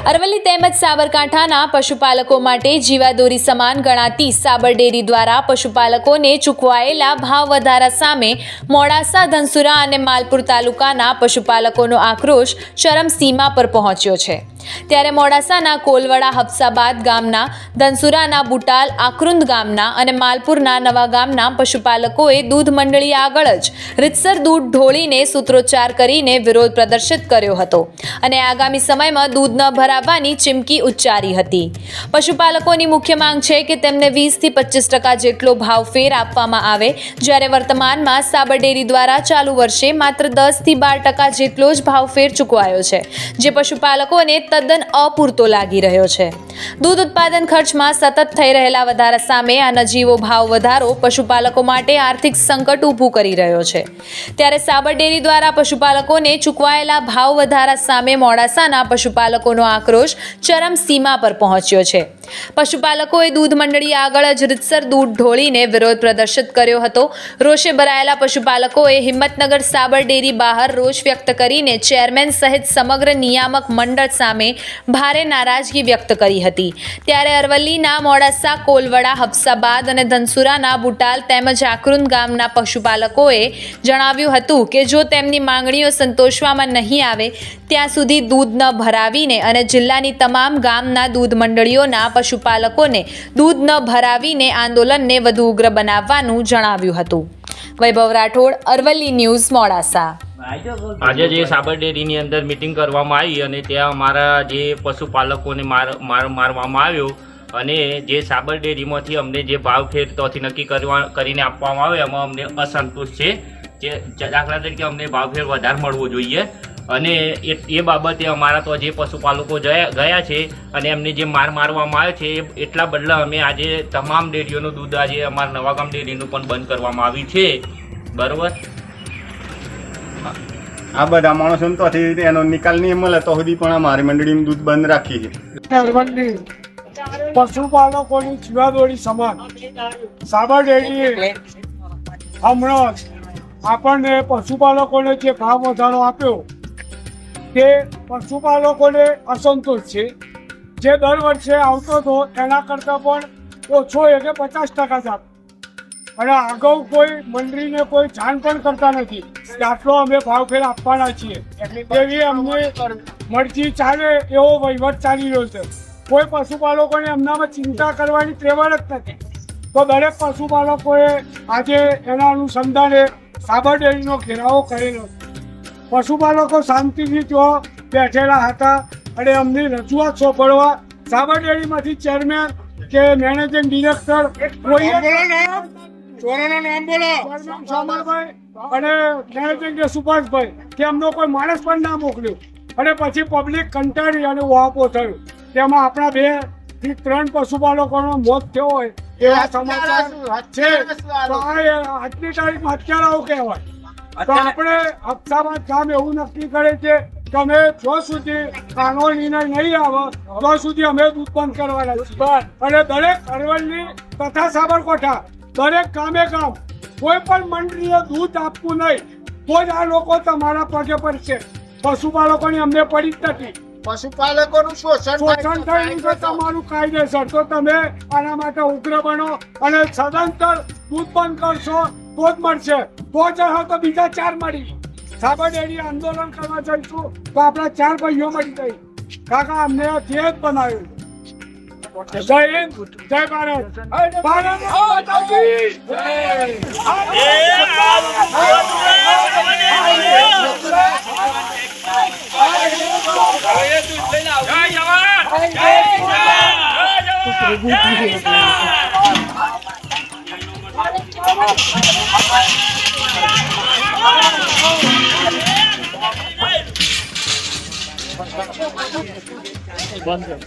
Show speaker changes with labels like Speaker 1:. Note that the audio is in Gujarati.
Speaker 1: અરવલ્લી તેમજ સાબરકાંઠાના પશુપાલકો માટે જીવાદોરી સમાન ગણાતી સાબર ડેરી દ્વારા પશુપાલકોને ચૂકવાયેલા ભાવ વધારા સામે મોડાસા, ધનસુરા અને માલપુર તાલુકાના પશુપાલકોનો આક્રોશ ચરમસીમા પર પહોંચ્યો છે. ત્યારે મોડાસાના કોલવડા, હફસાબાદ ગામના, ધનસુરાના બુટાલ, આકરુંદ ગામના અને માલપુરના નવા ગામના પશુપાલકોએ દૂધ મંડળી આગળ જ રીતસર દૂધ ઢોળીને સૂત્રોચ્ચાર કરીને વિરોધ પ્રદર્શિત કર્યો હતો. અને આગામી સમયમાં દૂધ ન ભરાવવાની ચીમકી ઉચ્ચારી હતી. પશુપાલકોની મુખ્ય માંગ છે કે તેમને વીસથી પચીસ ટકા જેટલો ભાવ ફેર આપવામાં આવે. જ્યારે વર્તમાનમાં સાબર ડેરી દ્વારા ચાલુ વર્ષે માત્ર દસથી બાર ટકા જેટલો જ ભાવ ફેર ચૂકવાયો છે, જે પશુપાલકોને તદ્દન અપૂરતો લાગી રહ્યો છે. દૂધ ઉત્પાદન ખર્ચમાં સતત થઈ રહેલા વધારા સામે આ નજીવો ભાવ વધારો પશુપાલકો માટે આર્થિક સંકટ ઊભું કરી રહ્યો છે. ત્યારે સાબર ડેરી દ્વારા પશુપાલકોને ચૂકવાયેલા ભાવ વધારા સામે મોડાસાના પશુપાલકોનો આક્રોશ ચરમ સીમા પર પહોંચ્યો છે. પશુપાલકોએ દૂધ મંડળી આગળ જ રીતસર દૂધ ઢોળીને વિરોધ પ્રદર્શિત કર્યો હતો. રોષે ભરાયેલા પશુપાલકોએ હિંમતનગર સાબર ડેરી બહાર રોષ વ્યક્ત કરીને ચેરમેન સહિત સમગ્ર નિયામક મંડળ સામે ભારે નારાજગી વ્યક્ત કરી હતી. ત્યારે અરવલ્લીના મોડાસા, કોલવડા, હફસાબાદ અને ધનસુરાના બુટાલ તેમજ આકરુંદ ગામના પશુપાલકોએ જણાવ્યું હતું કે જો તેમની માંગણીઓ સંતોષવામાં નહીં આવે, ત્યાં સુધી દૂધ ન ભરાવીને અને જિલ્લાની તમામ ગામના દૂધ મંડળીઓના પશુપાલકોને દૂધ ન ભરાવીને આંદોલનને વધુ ઉગ્ર બનાવવાનું જણાવ્યું હતું. વૈભવ રાઠોડ, અરવલ્લી ન્યૂઝ, મોડાસા.
Speaker 2: આજે જે સાબર ડેરીની અંદર મિટિંગ કરવામાં આવી અને ત્યાં અમારા જે પશુપાલકોને માર માર, મારવામાં આવ્યો અને જે સાબર ડેરીમાંથી અમને જે ભાવ ફેર ત્યાંથી નક્કી કરવા, કરીને આપવામાં આવે એમાં અમને અસંતોષ છે. જે દાખલા તરીકે અમને ભાવ ફેર વધારે મળવો જોઈએ. અને એ એ બાબતે અમારા તો જે પશુપાલકો ગયા ગયા છે અને એમને જે માર મારવામાં આવ્યો છે એ એટલા બદલા અમે આજે તમામ ડેરીઓનું દૂધ આજે અમારા નવાગામ ડેરીનું પણ બંધ કરવામાં આવ્યું છે. બરાબર?
Speaker 3: આ બધા માણસો તો એનો નિકાલ નહીં મળે તો સુધી પણ અમારી મંડળીનું દૂધ બંધ રાખી છે
Speaker 4: પશુપાલકોની જીવાદોરી સમાન. સાબર ડેરી હમણાં આપણને પશુપાલકોને જે ભાવ વધારો આપ્યો તે પશુપાલકોને અસંતોષ છે. જે દર વર્ષે આવતો હતો એના કરતાં પણ ઓછો એટલે પચાસ ટકા જ અને અગાઉ કોઈ મંડળીને કોઈ જાણ પણ કરતા નથી. કે આટલો અમે ભાવ ફેર આપવાના છીએ. એવી અમને મરજી ચાલે એવો વહીવટ ચાલી રહ્યો છે. કોઈ પશુપાલકોને એમનામાં ચિંતા કરવાની ત્રેવડ જ નથી. તો દરેક પશુપાલકોએ આજે એના અનુસંધાને સાબર ડેરીનો ઘેરાવો કરેલો પશુપાલકો શાંતિથી ત્યાં બેઠેલા હતા અને અમને રજૂઆત સોંપડવા સાબરડેરીમાંથી ચેરમેન કે મેનેજિંગ ડિરેક્ટર કોઈએ અને મેનેજિંગ કે સુભાષભાઈ કે અમનો કોઈ માણસ પણ ના મોકલ્યો. અને પછી પબ્લિક કંટાળી અને વહાપો થયો. તેમાં આપણા બેથી ત્રણ પશુપાલકોનો મોત થયો હોય એવા સમાચાર છે. આજની તારીખમાં અત્યારે આવું કહેવાય. તો આપણે હપ્તામાં કામ એવું નક્કી કરે છે કે અમે જો સુધી કાનો નિર્ણય નહીં આવે તો સુધી અમે દૂધ બંધ કરવાના છીએ. અને દરેક અરવલ્લી તથા સાબરકોઠા દરેક કામે કામ કોઈ પણ મંડળીએ દૂધ આપવું નહીં તો જ આ લોકો તમારા પગે પડશે. પશુપાલકોની અમને પડી જ નથી.
Speaker 5: પશુપાલકોનું શોષણ
Speaker 4: શોષણ થયું છે તમારું કાયદેસર. તો તમે આના માટે ઉગ્ર બનો અને સદંતર દૂધ બંધ કરશો પોત મળશે. તો જ તો બીજા ચાર મળી. સાબરડેરી આંદોલન કરવા જઈશું તો આપણા ચાર ભાઈઓ મળી જાય કાકા અમને તે જ બનાવ્યું. જય હિન્દ જય ભારત. જય જવાન. જય જવાન. જય જવાન. 먼저.